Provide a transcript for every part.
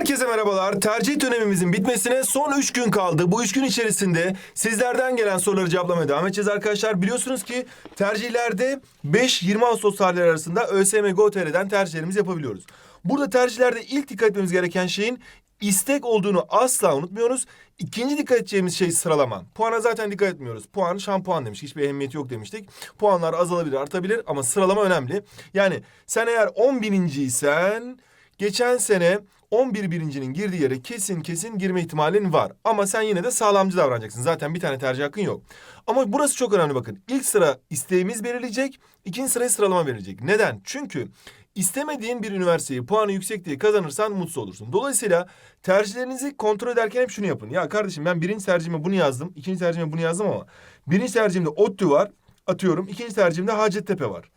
Herkese merhabalar. Tercih dönemimizin bitmesine son 3 gün kaldı. Bu 3 gün içerisinde sizlerden gelen soruları cevaplamaya devam edeceğiz arkadaşlar. Biliyorsunuz ki tercihlerde 5-20 Ağustos tarihleri arasında ÖSYM Go.tr'den tercihlerimizi yapabiliyoruz. Burada tercihlerde ilk dikkat etmemiz gereken şeyin istek olduğunu asla unutmuyoruz. İkinci dikkat edeceğimiz şey sıralama. Puana zaten dikkat etmiyoruz. Puan şampuan demiş. Hiçbir ehemmiyeti yok demiştik. Puanlar azalabilir, artabilir ama sıralama önemli. Yani sen eğer 10 bininciysen geçen sene 11 birincinin girdiği yere kesin kesin girme ihtimalin var. Ama sen yine de sağlamcı davranacaksın. Zaten bir tane tercih hakkın yok. Ama burası çok önemli bakın. İlk sıra isteğimiz belirleyecek. ikinci sıraya sıralama verilecek. Neden? Çünkü istemediğin bir üniversiteyi puanı yüksek diye kazanırsan mutsuz olursun. Dolayısıyla tercihlerinizi kontrol ederken hep şunu yapın. Ya kardeşim ben birinci tercihime bunu yazdım. ikinci tercihime bunu yazdım ama birinci tercihimde ODTÜ var. Atıyorum. ikinci tercihimde Hacettepe var.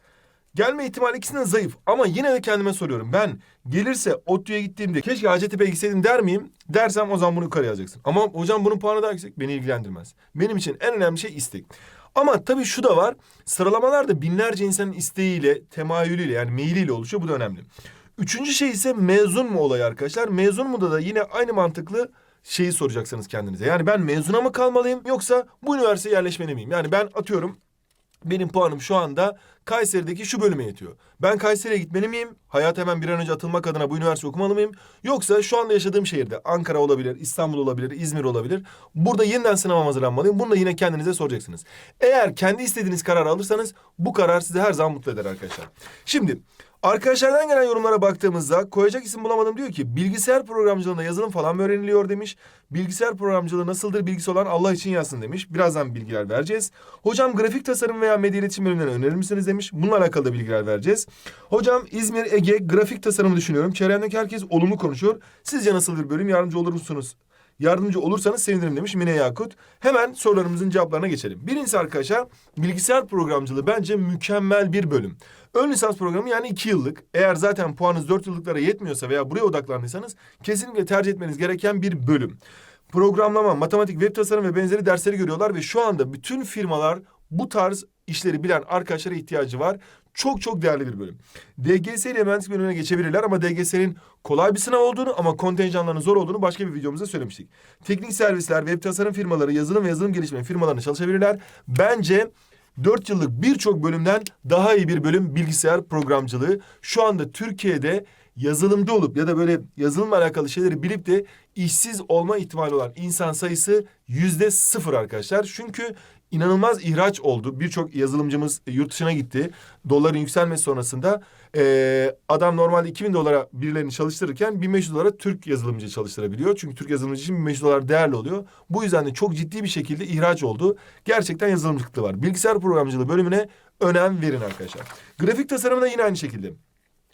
Gelme ihtimali ikisinden zayıf ama yine de kendime soruyorum. Ben gelirse ODTÜ'ye gittiğimde keşke Hacettepe'ye gitseydim der miyim? Dersem o zaman bunu yukarı yazacaksın. Ama hocam bunun puanı daha yüksek. Beni ilgilendirmez. Benim için en önemli şey istek. Ama tabii şu da var. Sıralamalar da binlerce insanın isteğiyle, temayülüyle yani meyiliyle oluşuyor. Bu da önemli. Üçüncü şey ise mezun mu olayı arkadaşlar. Mezun mu da da yine aynı mantıklı şeyi soracaksınız kendinize. Yani ben mezuna mı kalmalıyım yoksa bu üniversiteye yerleşmeli miyim? Yani ben atıyorum benim puanım şu anda Kayseri'deki şu bölüme yetiyor. Ben Kayseri'ye gitmeli miyim? Hayat hemen bir an önce atılmak adına bu üniversite okumalı mıyım? Yoksa şu anda yaşadığım şehirde Ankara olabilir, İstanbul olabilir, İzmir olabilir. Burada yeniden sınava hazırlanmalıyım. Bunu da yine kendinize soracaksınız. Eğer kendi istediğiniz kararı alırsanız bu karar sizi her zaman mutlu eder arkadaşlar. Şimdi Arkadaşlardan gelen yorumlara baktığımızda koyacak isim bulamadım diyor ki bilgisayar programcılığında yazılım falan mı öğreniliyor demiş. Bilgisayar programcılığı nasıldır bilgisi olan Allah için yazsın demiş. Birazdan bilgiler vereceğiz. Hocam grafik tasarım veya medya iletişim bölümlerine önerir misiniz demiş. Bununla alakalı da bilgiler vereceğiz. Hocam İzmir, Ege grafik tasarımı düşünüyorum. Çevremdeki herkes olumlu konuşuyor. Sizce nasıl bir bölüm yardımcı olur musunuz? Yardımcı olursanız sevinirim demiş Mine Yakut. Hemen sorularımızın cevaplarına geçelim. Birincisi arkadaşlar bilgisayar programcılığı bence mükemmel bir bölüm. Ön lisans programı yani iki yıllık. Eğer zaten puanınız dört yıllıklara yetmiyorsa veya buraya odaklandıysanız kesinlikle tercih etmeniz gereken bir bölüm. Programlama, matematik, web tasarım ve benzeri dersleri görüyorlar ve şu anda bütün firmalar bu tarz işleri bilen arkadaşlara ihtiyacı var. Çok çok değerli bir bölüm. DGS ile mühendislik bölümüne geçebilirler ama DGS'nin kolay bir sınav olduğunu ama kontenjanlarının zor olduğunu başka bir videomuzda söylemiştik. Teknik servisler, web tasarım firmaları, yazılım ve yazılım geliştirme firmalarına çalışabilirler. Bence 4 yıllık birçok bölümden daha iyi bir bölüm bilgisayar programcılığı. Şu anda Türkiye'de yazılımcı olup ya da böyle yazılımla alakalı şeyleri bilip de işsiz olma ihtimali olan insan sayısı yüzde sıfır arkadaşlar. Çünkü inanılmaz ihraç oldu. Birçok yazılımcımız yurt dışına gitti. Doların yükselmesi sonrasında eee, adam normalde 2000 dolara birilerini çalıştırırken 1500 dolara Türk yazılımcı çalıştırabiliyor. Çünkü Türk yazılımcı için 1500 dolar değerli oluyor. Bu yüzden de çok ciddi bir şekilde ihraç oldu. Gerçekten yazılımcılıkta var. Bilgisayar programcılığı bölümüne önem verin arkadaşlar. Grafik tasarımı da yine aynı şekilde.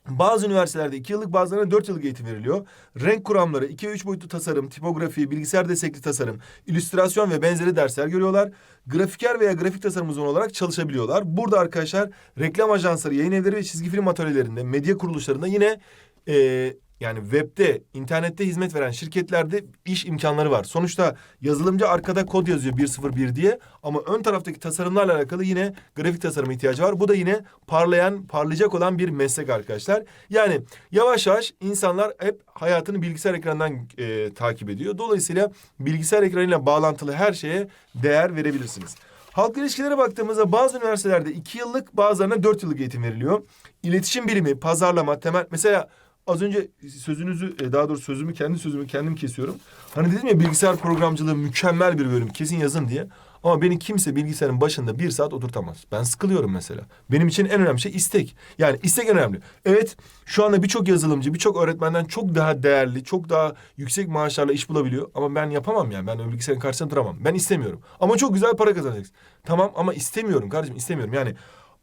Bazı üniversitelerde iki yıllık bazılarına dört yıllık eğitim veriliyor. Renk kuramları, iki ve üç boyutlu tasarım, tipografi, bilgisayar destekli tasarım, illüstrasyon ve benzeri dersler görüyorlar. Grafiker veya grafik tasarım uzmanı olarak çalışabiliyorlar. Burada arkadaşlar reklam ajansları, yayın evleri ve çizgi film atölyelerinde, medya kuruluşlarında yine eee, yani webde, internette hizmet veren şirketlerde iş imkanları var. Sonuçta yazılımcı arkada kod yazıyor 101 diye ama ön taraftaki tasarımlarla alakalı yine grafik tasarıma ihtiyacı var. Bu da yine parlayan, parlayacak olan bir meslek arkadaşlar. Yani yavaş yavaş insanlar hep hayatını bilgisayar ekranından e, takip ediyor. Dolayısıyla bilgisayar ekranıyla bağlantılı her şeye değer verebilirsiniz. Halk ilişkilere baktığımızda bazı üniversitelerde iki yıllık bazılarına dört yıllık eğitim veriliyor. İletişim bilimi, pazarlama, temel... Mesela az önce sözünüzü, e, daha doğrusu sözümü, kendi sözümü kendim kesiyorum. Hani dedim ya bilgisayar programcılığı mükemmel bir bölüm, kesin yazın diye. Ama beni kimse bilgisayarın başında bir saat oturtamaz. Ben sıkılıyorum mesela. Benim için en önemli şey istek. Yani istek en önemli. Evet şu anda birçok yazılımcı, birçok öğretmenden çok daha değerli, çok daha yüksek maaşlarla iş bulabiliyor. Ama ben yapamam yani. Ben bilgisayarın karşısında duramam. Ben istemiyorum. Ama çok güzel para kazanacaksın. Tamam ama istemiyorum kardeşim istemiyorum. Yani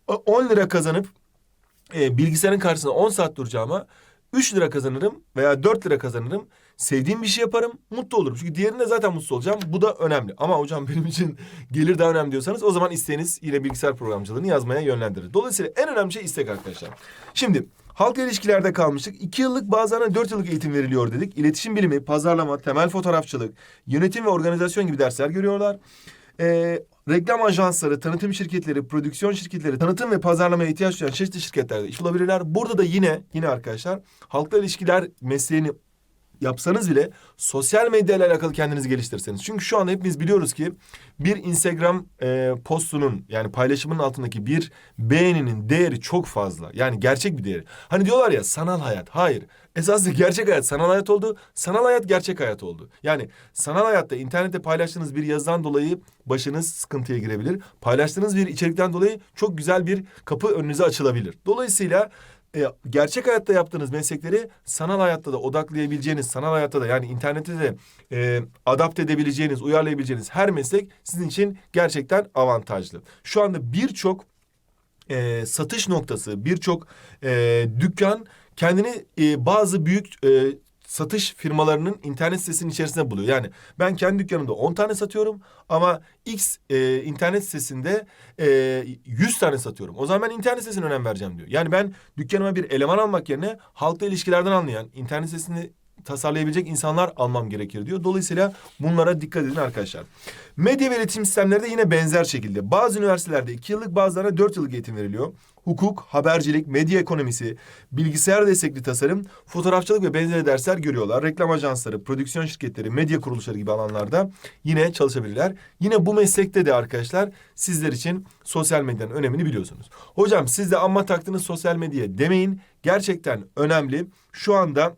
o- 10 lira kazanıp e, bilgisayarın karşısında 10 saat duracağıma 3 lira kazanırım veya 4 lira kazanırım. Sevdiğim bir şey yaparım, mutlu olurum. Çünkü diğerinde zaten mutsuz olacağım. Bu da önemli. Ama hocam benim için gelir daha önemli diyorsanız o zaman isteğiniz yine bilgisayar programcılığını yazmaya yönlendirir. Dolayısıyla en önemli şey istek arkadaşlar. Şimdi halk ilişkilerde kalmıştık. 2 yıllık bazılarına 4 yıllık eğitim veriliyor dedik. İletişim bilimi, pazarlama, temel fotoğrafçılık, yönetim ve organizasyon gibi dersler görüyorlar. Ee, reklam ajansları, tanıtım şirketleri, prodüksiyon şirketleri, tanıtım ve pazarlamaya ihtiyaç duyan çeşitli şirketlerde iş bulabilirler. Burada da yine, yine arkadaşlar halkla ilişkiler mesleğini yapsanız bile sosyal medya ile alakalı kendinizi geliştirirseniz. Çünkü şu anda hepimiz biliyoruz ki bir Instagram e, postunun yani paylaşımının altındaki bir beğeninin değeri çok fazla. Yani gerçek bir değeri. Hani diyorlar ya sanal hayat. Hayır. Esasında gerçek hayat sanal hayat oldu. Sanal hayat gerçek hayat oldu. Yani sanal hayatta internette paylaştığınız bir yazıdan dolayı başınız sıkıntıya girebilir. Paylaştığınız bir içerikten dolayı çok güzel bir kapı önünüze açılabilir. Dolayısıyla e, gerçek hayatta yaptığınız meslekleri sanal hayatta da odaklayabileceğiniz, sanal hayatta da yani internette de e, adapte edebileceğiniz, uyarlayabileceğiniz her meslek sizin için gerçekten avantajlı. Şu anda birçok e, satış noktası, birçok e, dükkan kendini e, bazı büyük e, satış firmalarının internet sitesinin içerisinde buluyor. Yani ben kendi dükkanımda 10 tane satıyorum ama X e, internet sitesinde e, 100 tane satıyorum. O zaman ben internet sitesine önem vereceğim diyor. Yani ben dükkanıma bir eleman almak yerine halkla ilişkilerden anlayan, internet sitesini tasarlayabilecek insanlar almam gerekir diyor. Dolayısıyla bunlara dikkat edin arkadaşlar. Medya ve iletişim sistemleri de yine benzer şekilde. Bazı üniversitelerde iki yıllık bazılarına dört yıllık eğitim veriliyor. Hukuk, habercilik, medya ekonomisi, bilgisayar destekli tasarım, fotoğrafçılık ve benzeri dersler görüyorlar. Reklam ajansları, prodüksiyon şirketleri, medya kuruluşları gibi alanlarda yine çalışabilirler. Yine bu meslekte de arkadaşlar sizler için sosyal medyanın önemini biliyorsunuz. Hocam siz de amma taktınız sosyal medyaya demeyin. Gerçekten önemli. Şu anda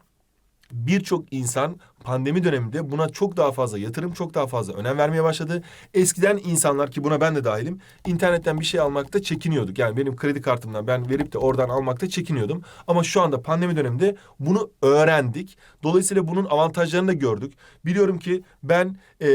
birçok insan pandemi döneminde buna çok daha fazla yatırım, çok daha fazla önem vermeye başladı. Eskiden insanlar ki buna ben de dahilim, internetten bir şey almakta çekiniyorduk. Yani benim kredi kartımdan ben verip de oradan almakta çekiniyordum. Ama şu anda pandemi döneminde bunu öğrendik. Dolayısıyla bunun avantajlarını da gördük. Biliyorum ki ben e,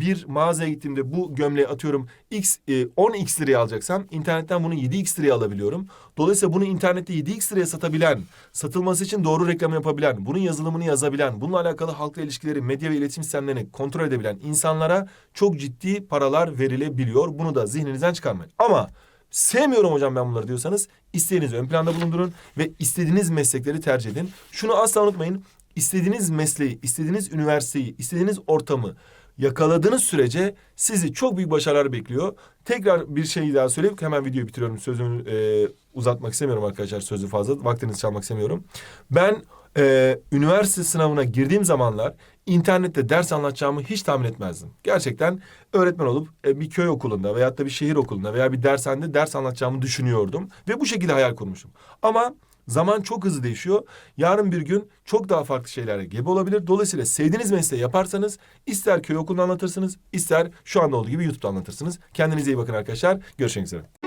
bir mağazaya gittiğimde bu gömleği atıyorum X e, 10x liraya alacaksam internetten bunu 7x liraya alabiliyorum. Dolayısıyla bunu internette 7x liraya satabilen, satılması için doğru reklam yapabilen, bunun yazılımını yazabilen, bununla alakalı halkla ilişkileri, medya ve iletişim sistemlerini kontrol edebilen insanlara çok ciddi paralar verilebiliyor. Bunu da zihninizden çıkarmayın. Ama sevmiyorum hocam ben bunları diyorsanız isteğinizi ön planda bulundurun ve istediğiniz meslekleri tercih edin. Şunu asla unutmayın. İstediğiniz mesleği, istediğiniz üniversiteyi, istediğiniz ortamı yakaladığınız sürece sizi çok büyük başarılar bekliyor. Tekrar bir şey daha söyleyip hemen videoyu bitiriyorum. Sözümü e, uzatmak istemiyorum arkadaşlar sözü fazla. Vaktinizi çalmak istemiyorum. Ben e, üniversite sınavına girdiğim zamanlar internette ders anlatacağımı hiç tahmin etmezdim. Gerçekten öğretmen olup e, bir köy okulunda veyahut da bir şehir okulunda veya bir dershanede ders anlatacağımı düşünüyordum. Ve bu şekilde hayal kurmuşum. Ama Zaman çok hızlı değişiyor. Yarın bir gün çok daha farklı şeylere gebe olabilir. Dolayısıyla sevdiğiniz mesleği yaparsanız ister köy okulunda anlatırsınız, ister şu anda olduğu gibi YouTube'da anlatırsınız. Kendinize iyi bakın arkadaşlar. Görüşmek üzere.